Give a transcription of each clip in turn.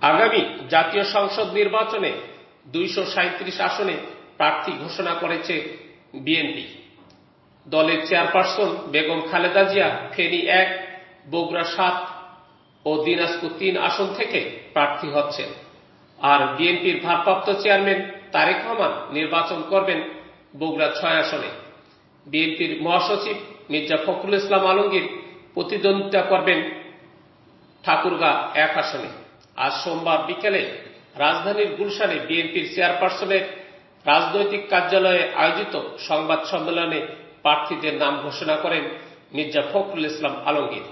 আগামী জাতীয় সংসদ নির্বাচনে দুইশো সাঁইত্রিশ আসনে প্রার্থী ঘোষণা করেছে বিএনপি। দলের চেয়ারপারসন বেগম খালেদা জিয়া ফেনী এক, বগুড়া সাত ও দিনাজপুর তিন আসন থেকে প্রার্থী হচ্ছেন। আর বিএনপির ভারপ্রাপ্ত চেয়ারম্যান তারেক রহমান নির্বাচন করবেন বগুড়া ছয় আসনে। বিএনপির মহাসচিব মির্জা ফখরুল ইসলাম আলমগীর প্রতিদ্বন্দ্বিতা করবেন ঠাকুরগা এক আসনে। আজ সোমবার বিকেলে রাজধানীর গুলশানে বিএনপির চেয়ারপারসনের রাজনৈতিক কার্যালয়ে আয়োজিত সংবাদ সম্মেলনে প্রার্থীদের নাম ঘোষণা করেন মির্জা ফখরুল ইসলাম আলমগীর।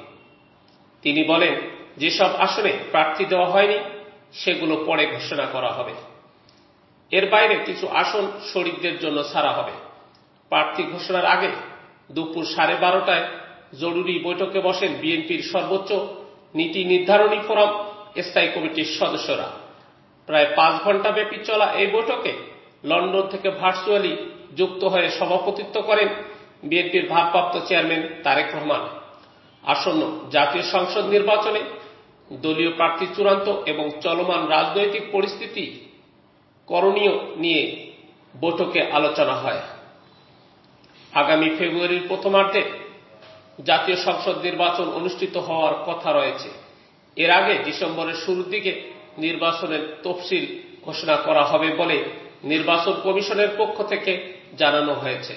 তিনি বলেন, যেসব আসনে প্রার্থী দেওয়া হয়নি, সেগুলো পরে ঘোষণা করা হবে। এর বাইরে কিছু আসন শরীরদের জন্য ছাড়া হবে। প্রার্থী ঘোষণার আগে দুপুর সাড়ে বারোটায় জরুরি বৈঠকে বসেন বিএনপির সর্বোচ্চ নীতি নির্ধারণী ফোরাম স্থায়ী কমিটির সদস্যরা। প্রায় পাঁচ ঘণ্টা ব্যাপী চলা এই বৈঠকে লন্ডন থেকে ভার্চুয়ালি যুক্ত হয়ে সভাপতিত্ব করেন বিএনপির ভারপ্রাপ্ত চেয়ারম্যান তারেক রহমান। আসন্ন জাতীয় সংসদ নির্বাচনে দলীয় প্রার্থী চূড়ান্ত এবং চলমান রাজনৈতিক পরিস্থিতি করণীয় নিয়ে বৈঠকে আলোচনা হয়। আগামী ফেব্রুয়ারির প্রথমার্ধে জাতীয় সংসদ নির্বাচন অনুষ্ঠিত হওয়ার কথা রয়েছে। এর আগে ডিসেম্বরের শুরুর দিকে নির্বাচনের তফসিল ঘোষণা করা হবে বলে নির্বাচন কমিশনের পক্ষ থেকে জানানো হয়েছে।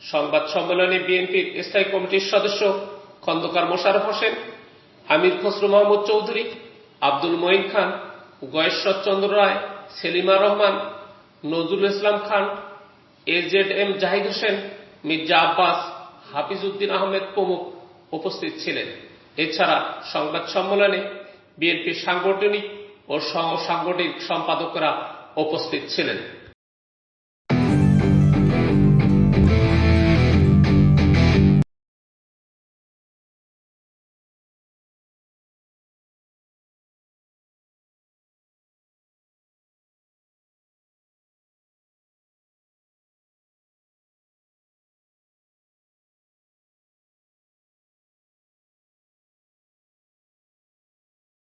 সংবাদ সম্মেলনে বিএনপির স্থায়ী কমিটির সদস্য Khandakar Mosharraf Hossain Amir Khasru Mahmud Chowdhury, Abdul Moyeen Khan Goyeshwar Chandra Roy, Selima Rahman, Nazrul Islam Khan, A Z M Zahid Hossain, Mirza Abbas, Hafiz Uddin Ahmed প্রমুখ উপস্থিত ছিলেন। এছাড়া সংবাদ সম্মেলনে বিএনপির সাংগঠনিক ও সহ সাংগঠনিক সম্পাদকরা উপস্থিত ছিলেন।